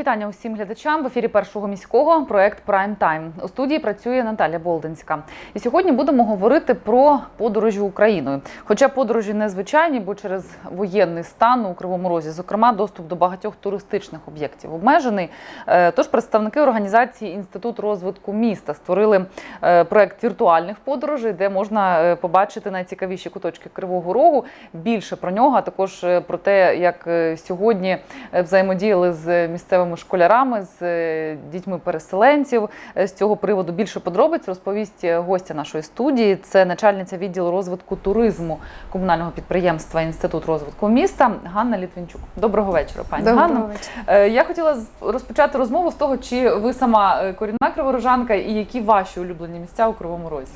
Вітання усім глядачам в ефірі першого міського проект Прайм Тайм. У студії працює Наталя Болдинська. І сьогодні будемо говорити про подорожі Україною. Хоча подорожі незвичайні, бо через воєнний стан у Кривому Розі, зокрема, доступ до багатьох туристичних об'єктів обмежений. Е, Тож представники організації Інститут розвитку міста створили е, проект віртуальних подорожей, де можна е, побачити найцікавіші куточки Кривого Рогу. Більше про нього, а також про те, як сьогодні взаємодіяли з місцевими школярами, з е, дітьми переселенців. Е, З цього приводу більше подробиць розповість е, гостя нашої студії. Це начальниця відділу розвитку туризму комунального підприємства Інститут розвитку міста Ганна Літвінчук. Доброго вечора, пані Доброго Ганно. вечора. Я хотіла розпочати розмову з того, чи ви сама корінна криворожанка і які ваші улюблені місця у Кривому Розі.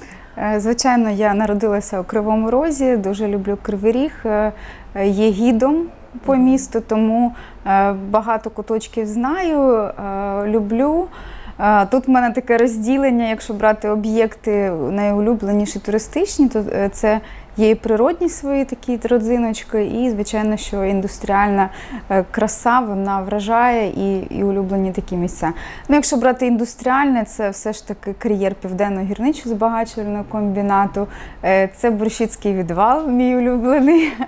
Звичайно, я народилася у Кривому Розі, дуже люблю Кривий Ріг, є гідом по місту, тому е, багато куточків знаю, е, люблю. Е, Тут в мене таке розділення, якщо брати об'єкти найулюбленіші туристичні, то це є і природні свої такі родзиночки, і, звичайно, що індустріальна е, краса вона вражає і, і улюблені такі місця. Ну, якщо брати індустріальне, це все ж таки кар'єр південного гірничо збагачувального комбінату. Е, Це Борщицький відвал, мій улюблений.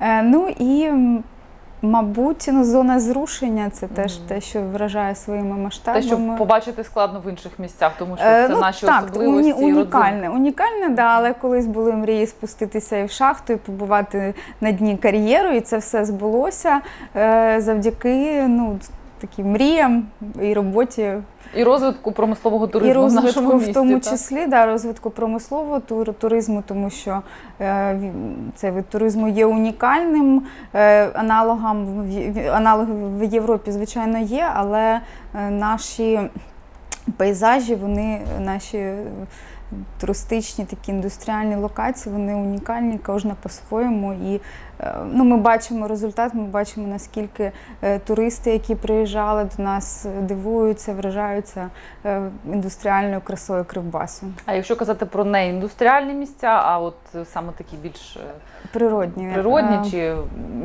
Е, Ну і, мабуть, ну, зона зрушення це теж mm. те, що вражає своїми масштабами. Те, що побачити складно в інших місцях, тому що Е, це ну, наші так, особливості. уні- і унікальне, унікальне, да, але колись були мрії спуститися і в шахту, і побувати на дні кар'єру, і це все збулося е, завдяки ну, таким мріям і роботі І розвитку промислового туризму і розвитку, в нашому місті. в тому так? числі да, розвитку промислового тур, туризму, тому що е, цей вид туризму є унікальним. Е, в- аналоги в Європі, звичайно, є, але е, наші пейзажі, вони наші. е, Туристичні такі індустріальні локації, вони унікальні, кожна по-своєму. І ну, ми бачимо результат, ми бачимо, наскільки е, туристи, які приїжджали до нас, дивуються, вражаються е, індустріальною красою Кривбасу. А якщо казати про неіндустріальні місця, а от е, саме такі більш Природні. природні чи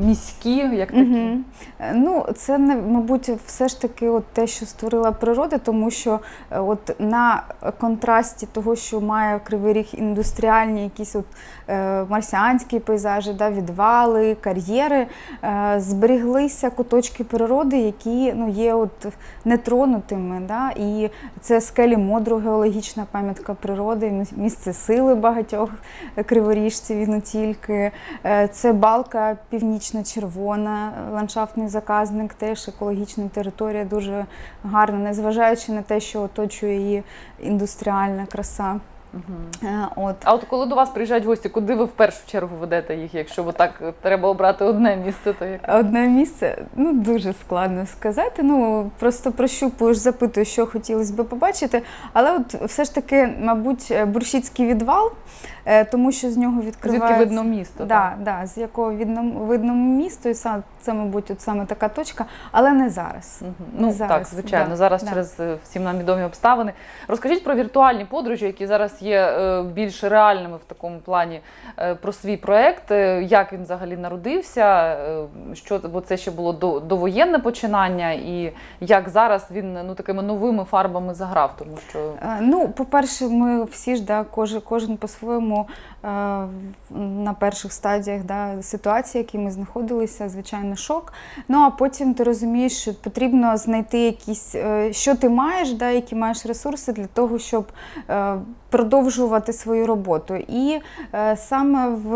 міські, як такі. Е, Ну, це мабуть все ж таки от те, що створила природа, тому що от на контрасті того, що має кривий ріг індустріальні, якісь от марсіанські пейзажі, да, відвали, кар'єри, е, зберіглися куточки природи, які ну, є от нетронутими. Да, і це скелі Модру, геологічна пам'ятка природи, місце сили багатьох криворіжців і не тільки. Е, Це балка північно-червона, ландшафтний заказник, теж екологічна територія дуже гарна, незважаючи на те, що оточує її індустріальна краса. Е, От. А от коли до вас приїжджають гості, куди ви в першу чергу ведете їх? Якщо так е, треба обрати одне місце, то яке? Одне місце ну дуже складно сказати. Ну просто прощупуєш, запитую, що хотілося би побачити. Але от все ж таки, мабуть, буршіцький Бурщицький відвал, е, тому що з нього відкривається... Звідки видно місто? Да, да, з якого видно, видно місто, і це, мабуть, от саме така точка, але не зараз. Мгм. Ну Зараз, так, звичайно. да, зараз да. через е, всім нам відомі обставини. Розкажіть про віртуальні подорожі, які зараз є е, більш реальними в такому плані е, про свій проект. Е, Як він взагалі народився? е, Що бо це ще було до довоєнне починання, і як зараз він ну такими новими фарбами заграв, тому що Е, Ну, по-перше, ми всі ж да, кожен, кожен по-своєму е, на перших стадіях да, ситуації, які ми знаходилися, звичайно, шок. Ну а потім ти розумієш, що потрібно знайти якісь, е, що ти маєш, да, які маєш ресурси для того, щоб е, продовжувати свою роботу. І саме в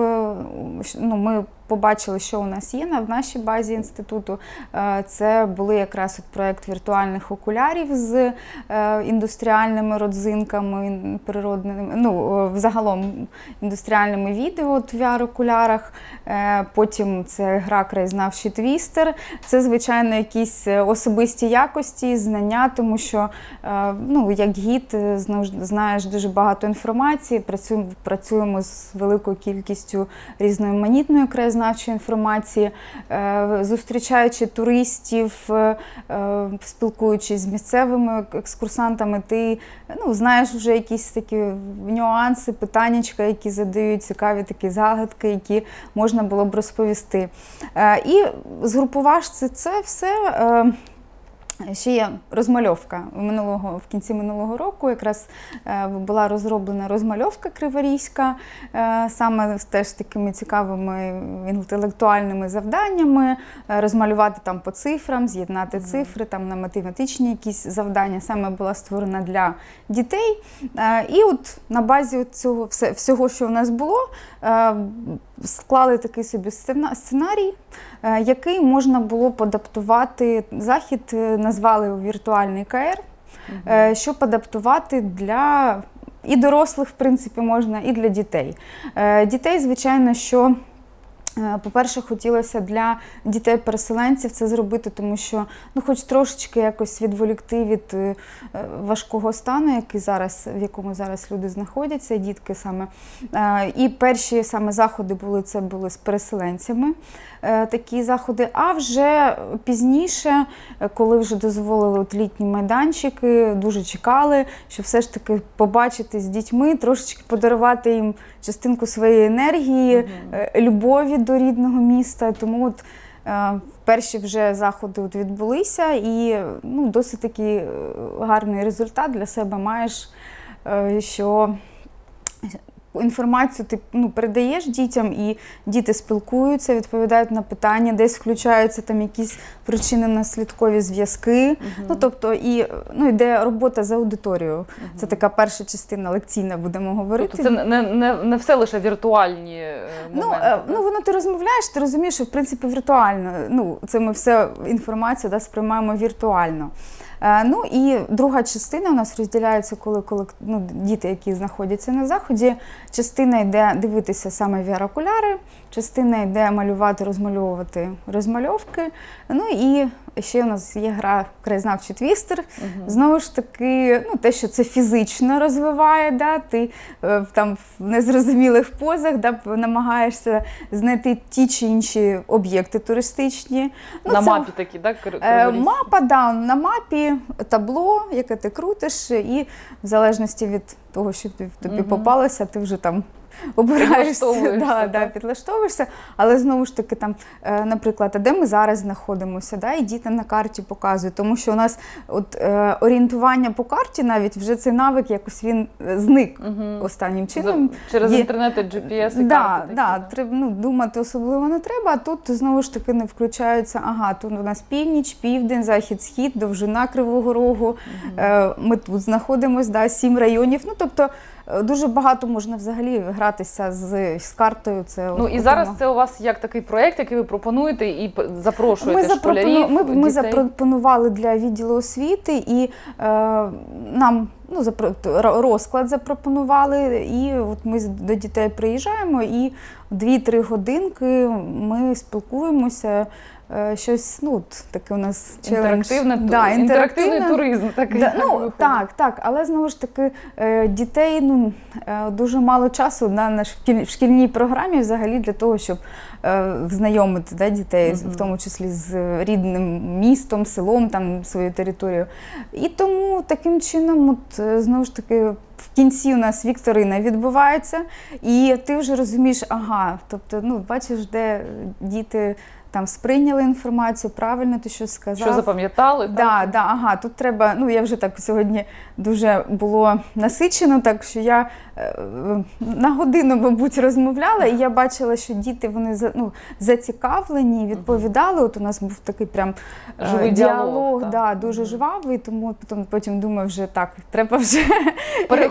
ну, ми. Побачили, що у нас є на в нашій базі інституту. Е, Це були якраз от проект віртуальних окулярів з е, індустріальними родзинками, природними, ну е, взагалом індустріальними відео от в VR-окулярах. Потім це гра краєзнавчий твістер. Це, звичайно, якісь особисті якості, знання, тому що ну, як гід знаєш дуже багато інформації. Працюємо, працюємо з великою кількістю різноманітної краєзнавчої інформації, Е, зустрічаючи туристів, е, е, спілкуючись з місцевими екскурсантами, ти ну, знаєш вже якісь такі нюанси, питаннячка, які задають цікаві такі загадки, які можна було б розповісти. І згрупувавши це все. Ще є розмальовка минулого в кінці минулого року. Якраз е, була розроблена розмальовка криворізька, е, саме з такими цікавими інтелектуальними завданнями, е, розмалювати там по цифрам, з'єднати цифри там на математичні якісь завдання. Саме була створена для дітей. І от на базі цього всього, що в нас було, склали такий собі сценарій, який можна було б адаптувати. Захід е, назвали віртуальний КР, е, щоб адаптувати для і дорослих, в принципі, можна, і для дітей. Е, Дітей, звичайно, що. е, По-перше, хотілося для дітей-переселенців це зробити, тому що ну, хоч трошечки якось відволікти від е, е, важкого стану, який зараз, в якому зараз люди знаходяться, дітки саме. Е, І перші саме заходи були це були з переселенцями. Е, Такі заходи. А вже пізніше, е, коли вже дозволили от літні майданчики, дуже чекали, що все ж таки побачити з дітьми, трошечки подарувати їм частинку своєї енергії, е, любові до рідного міста. Тому от перші вже заходи от відбулися, і ну, досить такий гарний результат для себе маєш, що інформацію ти ну, передаєш дітям, і діти спілкуються, відповідають на питання, десь включаються там якісь причинно-наслідкові зв'язки. Ну, тобто, і ну, йде робота за аудиторією. Це така перша частина лекційна, будемо говорити. Тобто це не, не, не все лише віртуальні е, Ну, моменти. да? ну воно ти розмовляєш, ти розумієш, що в принципі віртуально. Ну, це ми все інформацію да, сприймаємо віртуально. Е, ну і друга частина у нас розділяється, коли, ну, діти, які знаходяться на заході. Частина йде дивитися саме VR-окуляри, частина йде малювати, розмальовувати розмальовки. Ну і ще у нас є гра краєзнавчий твістер. Знову ж таки, ну, те, що це фізично розвиває, да, ти е, в- там в незрозумілих позах да, намагаєшся знайти ті чи інші об'єкти туристичні. на це- мапі такі, так? Кр- Е. Мапа, да, на мапі табло, яке ти крутиш, і в залежності від того, що тобі, Мгм. попалося, ти вже там обираєшся, да, да, підлаштовуєшся. Але знову ж таки, там, е, наприклад, а де ми зараз знаходимося, да, і діти на карті показують, тому що у нас от, е, орієнтування по карті навіть вже цей навик якось він е, зник Мгм. останнім чином. Через є- інтернет і GPS і Да, карти такі, да, да. треба ну, думати особливо не треба. А тут знову ж таки не включаються. Ага, тут у нас північ, південь, захід, схід, довжина Кривого Рогу. Е, Ми тут знаходимося, да, сім районів. Ну тобто дуже багато можна взагалі гратися з, з картою. Це Ну і зараз це у вас як такий проєкт, який ви пропонуєте і запрошуєте Ми, школярів, запропону... ми, ми запропонували для відділу освіти і е, нам ну, запро... розклад запропонували. І от ми до дітей приїжджаємо і 2-3 годинки ми спілкуємося. Е, Щось, ну, таке у нас челендж. Інтерактивне, Да, інтерактивний туризм такий. Да, так ну так, так, але знову ж таки е, дітей ну е, дуже мало часу на, в шкільній програмі взагалі для того, щоб знайомити да, дітей, Мгм. в тому числі з рідним містом, селом, там своєю територією. І тому таким чином, от знову ж таки. В кінці у нас вікторина відбувається, і ти вже розумієш, ага, тобто, ну бачиш, де діти там сприйняли інформацію, правильно ти щось сказав. Що запам'ятали? Да, так? да, ага, тут треба. Ну я вже так сьогодні дуже було насичено, так що я е, на годину, мабуть, розмовляла, і я бачила, що діти вони ну, зацікавлені, відповідали. От у нас був такий прям е, Живий діалог, так. да, дуже жвавий, тому потім, потім думаю, вже так, треба вже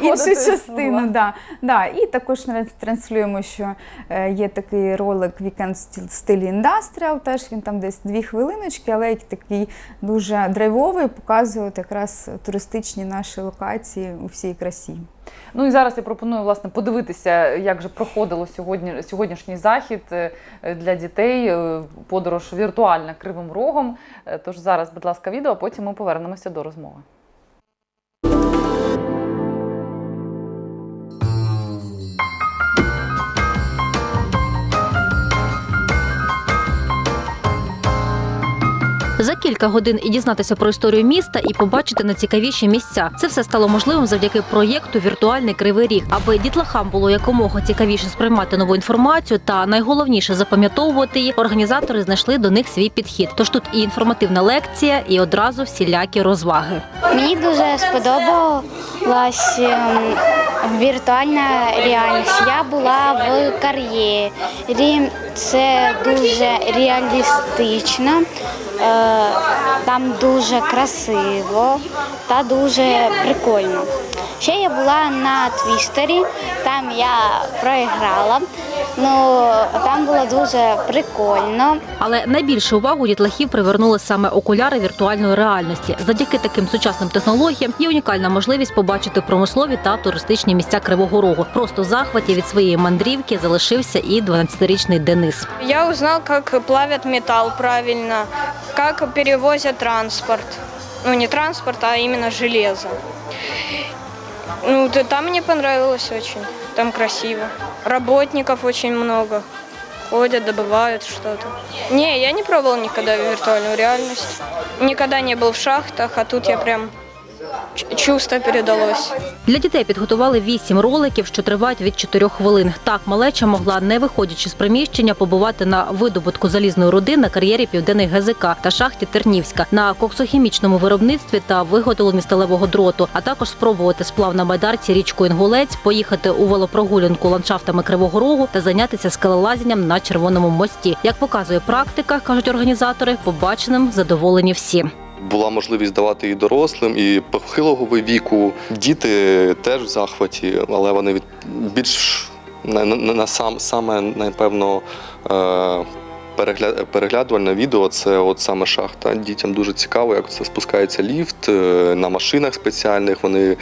іншу частину. власне. Да, да. І також транс- транслюємо, що е, є такий ролик Weekend Still- Still Industrial, теж він там десь дві хвилиночки, але як такий дуже драйвовий, показує от якраз туристичні наші локації у всій красі. Ну і зараз я пропоную власне подивитися, як же проходило сьогодні сьогоднішній захід е, для дітей. е, Подорож віртуальна кривим рогом. Е, Тож зараз, будь ласка, відео, а потім ми повернемося до розмови. За кілька годин і дізнатися про історію міста і побачити найцікавіші місця. Це все стало можливим завдяки проєкту Віртуальний кривий ріг, аби дітлахам було якомога цікавіше сприймати нову інформацію та найголовніше запам'ятовувати її. Організатори знайшли до них свій підхід. Тож тут і інформативна лекція, і одразу всілякі розваги. Мені дуже сподобалась ем, віртуальна реальність. Я була в кар'єрі. Це дуже реалістично, там дуже красиво та дуже прикольно. Ще я була на твістері, там я проіграла. Ну там було дуже прикольно. Але найбільшу увагу дітлахів привернули саме окуляри віртуальної реальності. Завдяки таким сучасним технологіям є унікальна можливість побачити промислові та туристичні місця Кривого Рогу. Просто в захваті від своєї мандрівки залишився і 12-річний Денис. Я узнал, как плавят металл правильно, как перевозят транспорт. Ну, не транспорт, а именно железо. Ну, да, там мне понравилось очень. Там красиво. Работников очень много. Ходят, добывают что-то. Не, я не пробовал никогда виртуальную реальность. Никогда не был в шахтах, а тут я прям чувство передалось. Для дітей підготували вісім роликів, що тривають від 4 хвилин. Так малеча могла, не виходячи з приміщення, побувати на видобутку залізної руди на кар'єрі Південний ГЗК та шахті Тернівська, на коксохімічному виробництві та виготовленні сталевого дроту, а також спробувати сплав на байдарці річку Інгулець, поїхати у велопрогулянку ландшафтами Кривого Рогу та зайнятися скелелазінням на червоному мості. Як показує практика, кажуть організатори, побаченим задоволені всі. Була можливість давати і дорослим, і похилого віку. Діти теж в захваті, але вони від більш на, на, на сам саме напевно. Е, перегля- Переглядувальне відео це от саме шахта. Дітям дуже цікаво, як це спускається ліфт е, на машинах спеціальних. Вони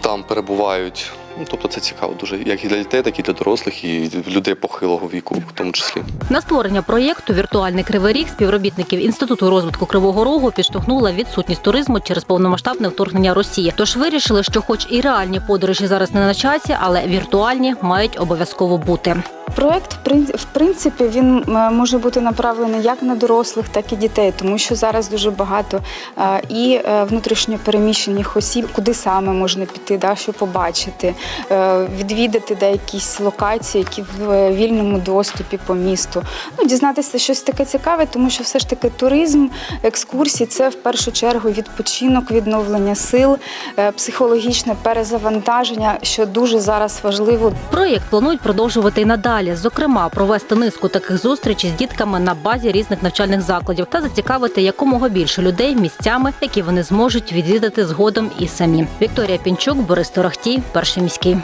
там перебувають. Ну, тобто це цікаво дуже як і для дітей, так і для дорослих, і людей похилого віку, в тому числі. На створення проєкту Віртуальний кривий ріг співробітників інституту розвитку Кривого Рогу підштовхнула відсутність туризму через повномасштабне вторгнення Росії. Тож вирішили, що, хоч і реальні подорожі зараз не на часі, але віртуальні мають обов'язково бути. Проект, в в принципі, він е, може бути направлений як на дорослих, так і дітей, тому що зараз дуже багато е, і е, внутрішньо переміщених осіб, куди саме можна піти, да, що побачити, відвідати деякісь локації, які в е, вільному доступі по місту. Ну, дізнатися щось таке цікаве, тому що все ж таки туризм, екскурсії це в першу чергу відпочинок, відновлення сил, е, психологічне перезавантаження, що дуже зараз важливо Проєкт планують продовжувати і надалі. Зокрема, провести низку таких зустрічей з дітками на базі різних навчальних закладів та зацікавити якомога більше людей місцями, які вони зможуть відвідати згодом і самі. Вікторія Пінчук, Борис Торохтій, перший міський.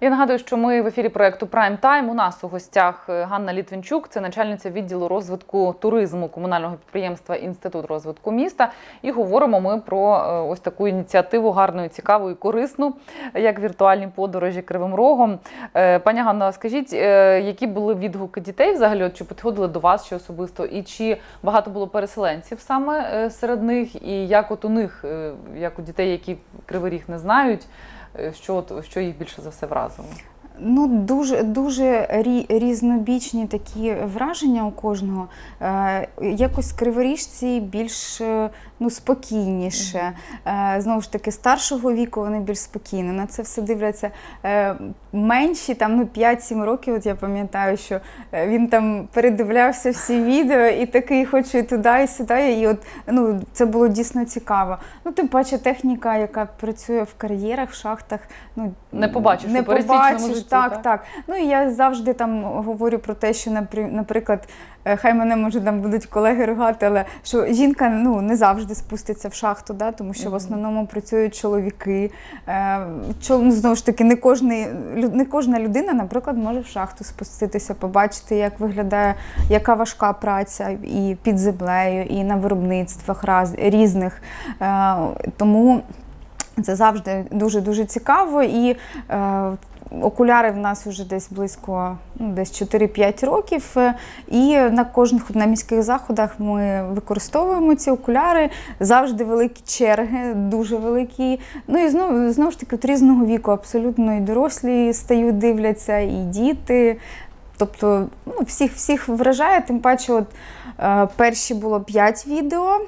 Я нагадую, що ми в ефірі проекту Prime Time. У нас у гостях е, Ганна Літвінчук, це начальниця відділу розвитку туризму комунального підприємства Інститут розвитку міста. І говоримо ми про е, ось таку ініціативу гарну, цікаву і корисну, як віртуальні подорожі Кривим Рогом. Е, Пані Ганна, скажіть, які були відгуки дітей взагалі? Чи підходили до вас ще особисто? І чи багато було переселенців саме серед них? І як от у них, як у дітей, які Кривий Ріг не знають? Е, Що, що їх більше за все вразило? Ну, дуже дуже рі, різнобічні такі враження у кожного. Е, якось криворіжці більш е, ну, спокійніше. Е, знову ж таки, старшого віку вони більш спокійно на це все дивляться. Менші, там ну, 5-7 років, от я пам'ятаю, що він там передивлявся всі відео і такий хочу і туди, і сюди. І от ну, це було дійсно цікаво. Ну, тим паче, техніка, яка працює в кар'єрах, в шахтах, ну, Не побачиш не побачиш, так, так? так. Ну і я завжди там говорю про те, що наприклад, е, хай мене може там будуть колеги ругати, але що жінка ну не завжди спуститься в шахту, да, тому що в основному працюють чоловіки. Е, чол- ну, знову ж таки, не кожний не кожна людина, наприклад, може в шахту спуститися, побачити, як виглядає, яка важка праця і під землею, і на виробництвах раз, різних. Е, тому це завжди дуже дуже цікаво і. Е, окуляри в нас вже десь близько ну, десь 4-5 років. е, І на кожних на міських заходах ми використовуємо ці окуляри. Завжди великі черги, дуже великі. Ну і знову знову ж таки от різного віку, абсолютно і дорослі стають, дивляться, і діти. Тобто ну, всіх, всіх вражає, тим паче, от, е, перші було 5 відео.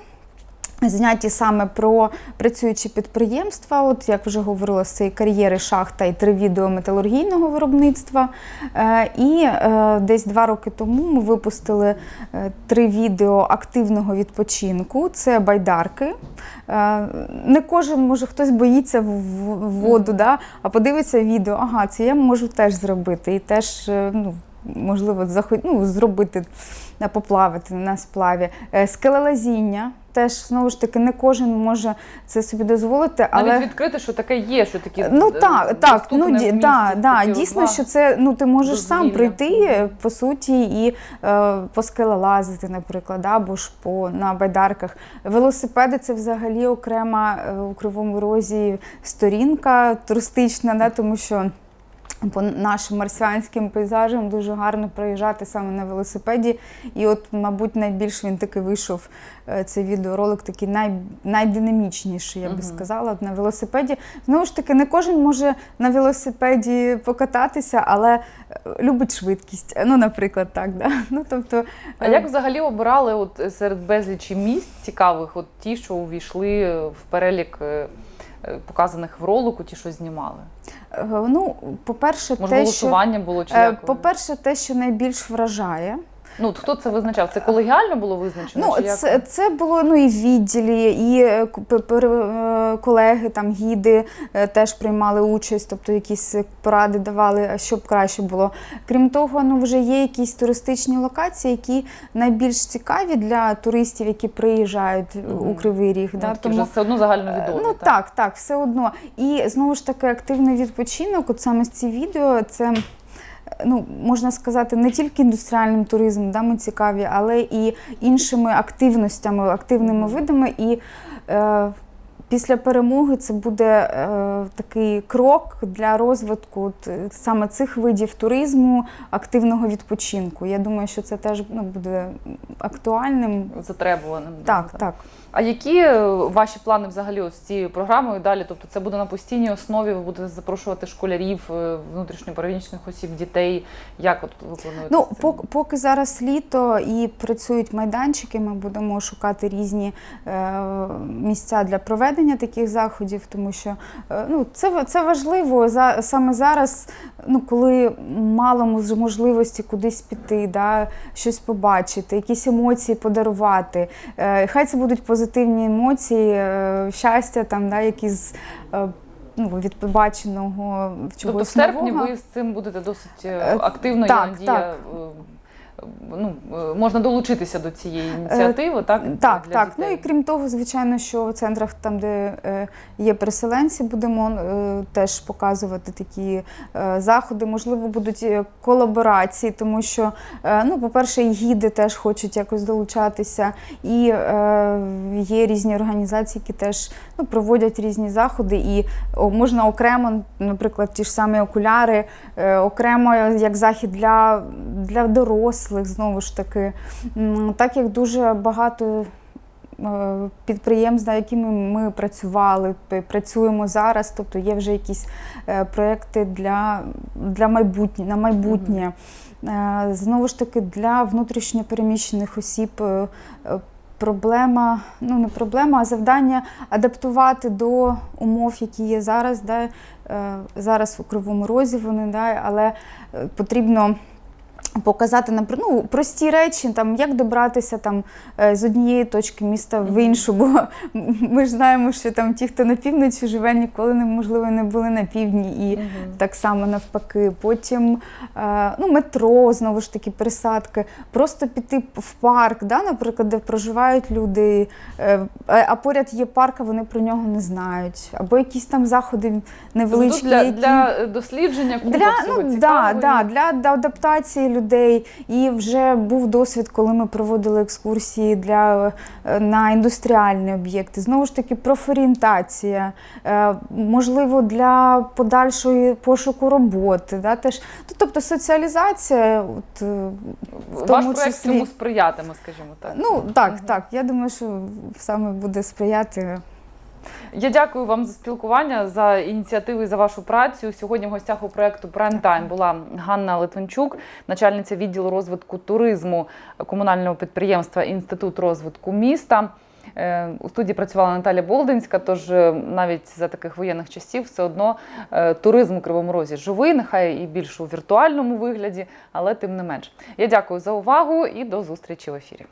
Зняті саме про працюючі підприємства, от як вже говорила, з цієї кар'єри шахта і три відео металургійного виробництва. Е, і е, десь два роки тому ми випустили е, три відео активного відпочинку. Це байдарки. Не кожен може хтось боїться в, воду, да? а подивиться відео, ага, це я можу теж зробити. І теж ну, можливо заход... ну, зробити, е, поплавати на сплаві. Е, Скелелазіння. Теж знову ж таки не кожен може це собі дозволити, але Навіть відкрити, що таке є, що такі Ну е, так, так, ну ді, да, да, дійсно, що це ну ти можеш сам прийти по суті і е, поскелелазити, наприклад, або ж по на байдарках. Велосипеди це взагалі окрема е, у кривому розі сторінка туристична, да, тому що. По нашим марсіанським пейзажам дуже гарно проїжджати саме на велосипеді. І от, мабуть, найбільш він таки вийшов е, цей відеоролик, такий най, найдинамічніший, я би сказала, на велосипеді. Знову ж таки, не кожен може на велосипеді покататися, але е, любить швидкість. Ну, наприклад, так. Да? Ну, тобто, А як взагалі обирали от е, серед безлічі місць цікавих, от ті, що увійшли в перелік е, е, показаних в ролику, ті, що знімали? е, ну, по-перше, те, що, було чи е, як? по-перше, те, що найбільш вражає. Ну, хто це визначав? Це колегіально було визначено? Ну, чи як? це, це було ну, і в відділі, і е, е, колеги, там, гіди е, теж приймали участь, тобто якісь поради давали, а що краще було. Крім того, ну, вже є якісь туристичні локації, які найбільш цікаві для туристів, які приїжджають Мгм. у Кривий Ріг. Ну, да, такі вже все одно загальновідомі. Ну так, так, все одно. І знову ж таки, активний відпочинок, от саме з ці відео, це. Ну, можна сказати, не тільки індустріальним туризмом, да, ми цікаві, але і іншими активностями, активними видами. І е, після перемоги це буде е, такий крок для розвитку от, е, саме цих видів туризму, активного відпочинку. Я думаю, що це теж ну, буде актуальним. Затребуваним. Так, да. так. А які е, ваші плани взагалі з цією програмою далі? Тобто це буде на постійній основі, ви будете запрошувати школярів, е, внутрішньопереміщених осіб, дітей. Як от ви плануєте? Ну, з поки, поки зараз літо і працюють майданчики, ми будемо шукати різні е, місця для проведення таких заходів, тому що е, ну, це, це важливо за, саме зараз, ну, коли мало можливості кудись піти, да, щось побачити, якісь емоції подарувати. Е, хай це будуть позитивні емоції, е, щастя, там, да, якісь. з Ну, від побаченого Тобто в серпні нового. ви з цим будете досить е, Е, активно, так, я надія. так. Е, Ну, е, можна долучитися до цієї ініціативи, так? Так, для так. дітей? Ну і крім того, звичайно, що в центрах, там, де е, є переселенці, будемо е, теж показувати такі е, заходи. Можливо, будуть е, колаборації, тому що, е, ну, по-перше, і гіди теж хочуть якось долучатися, і е, є різні організації, які теж ну, проводять різні заходи, і можна окремо, наприклад, ті ж самі окуляри, е, окремо як захід для, для дорослих, знову ж таки. Так як дуже багато е, підприємств, на якими ми працювали, працюємо зараз, тобто є вже якісь е, проекти для, для майбутнє, на майбутнє. Е, Знову ж таки, для внутрішньопереміщених осіб проблема, ну не проблема, а завдання адаптувати до умов, які є зараз. Да? Зараз у Кривому Розі вони, да? але потрібно показати ну, прості речі, там, як добратися там, е, з однієї точки міста в іншу, бо ми ж знаємо, що там ті, хто на півночі живе, ніколи неможливо не були на півдні і Мгм. так само навпаки. Потім е, ну, метро, знову ж таки, пересадки, просто піти в парк, да, наприклад, де проживають люди, е, а поряд є парк, а вони про нього не знають. Або якісь там заходи Тобто невеличкі. для, які... для дослідження купа Для, ну, да, да, для, для адаптації людей. І вже був досвід, коли ми проводили екскурсії для, е, на індустріальні об'єкти. Знову ж таки, профорієнтація, е, можливо, для подальшої пошуку роботи. Да, теж. Ну, Тобто соціалізація, от, е, в Ваш тому проект числі. цьому сприятиме, скажімо так. Ну так, так. Я думаю, що саме буде сприяти. Я дякую вам за спілкування, за ініціативу і за вашу працю. Сьогодні в гостях у Prime Time була Ганна Литвинчук, начальниця відділу розвитку туризму комунального підприємства Інститут розвитку міста. Е, У студії працювала Наталя Болдинська, тож е, навіть за таких воєнних часів все одно е, туризм у Кривому Розі живий, нехай і більш у віртуальному вигляді, але тим не менш. Я дякую за увагу і до зустрічі в ефірі.